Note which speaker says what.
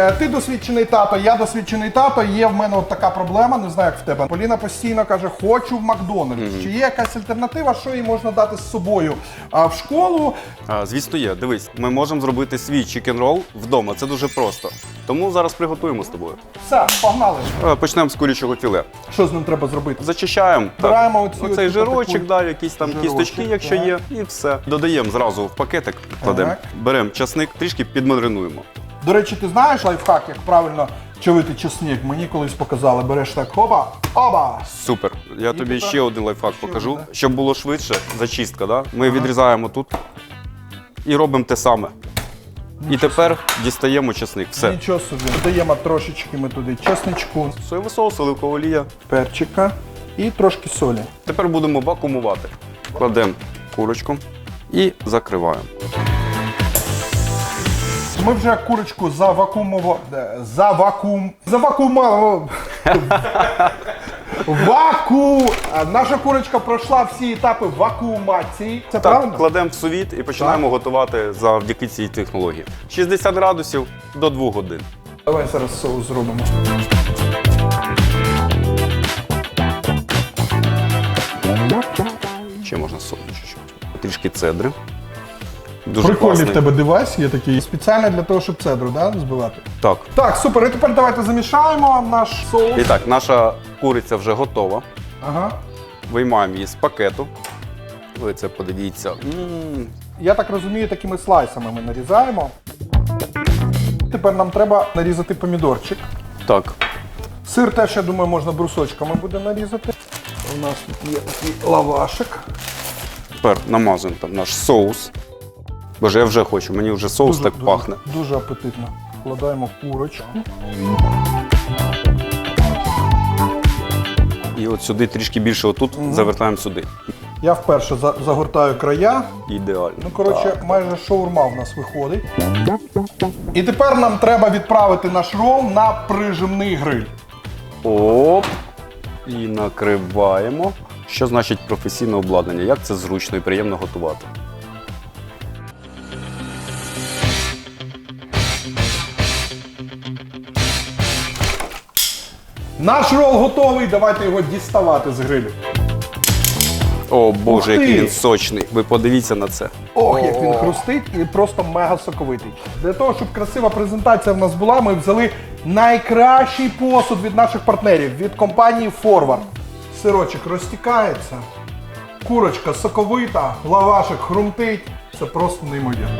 Speaker 1: Е, Ти досвідчений тато, я досвідчений тато. Є в мене от така проблема, не знаю, як в тебе. Поліна постійно каже, хочу в Макдональдс. Чи є якась альтернатива, що їй можна дати з собою а, в школу?
Speaker 2: А, звісно, є. Дивись, ми можемо зробити свій чікен-рол вдома. Це дуже просто. Тому зараз приготуємо з тобою.
Speaker 1: Все, погнали.
Speaker 2: Е, Почнемо з курячого філе.
Speaker 1: Що з ним треба зробити?
Speaker 2: Зачищаємо.
Speaker 1: Збираємо
Speaker 2: так,
Speaker 1: оці
Speaker 2: оцей
Speaker 1: от,
Speaker 2: жирочок,
Speaker 1: таку-
Speaker 2: да, якісь там
Speaker 1: жирочок,
Speaker 2: кісточки, якщо
Speaker 1: так.
Speaker 2: є, і все. Додаємо зразу в пакетик, кладемо,
Speaker 1: Так.
Speaker 2: беремо часник, трішки підмаринуємо.
Speaker 1: До речі, ти знаєш лайфхак, як правильно човити чесник? Мені колись показали. Береш так, хоба, оба.
Speaker 2: Супер. Я тобі
Speaker 1: тепер
Speaker 2: ще один лайфхак
Speaker 1: ще
Speaker 2: покажу,
Speaker 1: один,
Speaker 2: щоб було швидше. Зачистка, да? Ми відрізаємо тут і робимо те саме. І тепер дістаємо чесник. Все.
Speaker 1: Нічого собі. Додаємо трошечки ми туди чесничку,
Speaker 2: Соєвий соус, оливкова олія.
Speaker 1: перчика і трошки солі.
Speaker 2: Тепер будемо вакуумувати. Кладемо курочку і закриваємо.
Speaker 1: Ми вже курочку завакуумували. За вакуум. Завакуумували. Ваку. А Наша курочка пройшла всі етапи вакуумації. Це
Speaker 2: Так,
Speaker 1: правильно?
Speaker 2: кладемо в сувіт і починаємо готувати завдяки цій технології. 60 градусів до 2 годин.
Speaker 1: Давай зараз соус зробимо.
Speaker 2: Ще можна чуть-чуть. Трішки цедри. Дуже
Speaker 1: Прикольний
Speaker 2: класний.
Speaker 1: в тебе девайс є такий. Спеціально для того, щоб цедру да, збивати.
Speaker 2: Так.
Speaker 1: Так, супер. І тепер давайте замішаємо наш соус.
Speaker 2: І так, наша куриця вже готова.
Speaker 1: Ага.
Speaker 2: Виймаємо її з пакету. Ви це подивіться. М,
Speaker 1: Я так розумію, такими слайсами ми нарізаємо. Тепер нам треба нарізати помідорчик.
Speaker 2: Так.
Speaker 1: Сир теж, я думаю, можна брусочками буде нарізати. У нас тут є такий лавашик.
Speaker 2: Тепер намазуємо там наш соус. Боже, я вже хочу, мені вже соус так
Speaker 1: дуже,
Speaker 2: пахне.
Speaker 1: Дуже апетитно. Вкладаємо курочку.
Speaker 2: І от сюди трішки більше отут завертаємо сюди.
Speaker 1: Я вперше за- загортаю края.
Speaker 2: Ідеально.
Speaker 1: Ну, коротше, майже шаурма в нас виходить. І тепер нам треба відправити наш рол на прижимний гриль.
Speaker 2: Оп. І накриваємо. Що значить професійне обладнання? Як це зручно і приємно готувати?
Speaker 1: Наш рол готовий, давайте його діставати з грилю.
Speaker 2: О Боже,
Speaker 1: Ух ти!
Speaker 2: який він сочний. Ви подивіться на це.
Speaker 1: Ох, як він хрустить і просто мега соковитий. Для того, щоб красива презентація в нас була, ми взяли найкращий посуд від наших партнерів від компанії Forward. Сирочок розтікається, курочка соковита, лавашик хрумтить. Це просто неймовірно.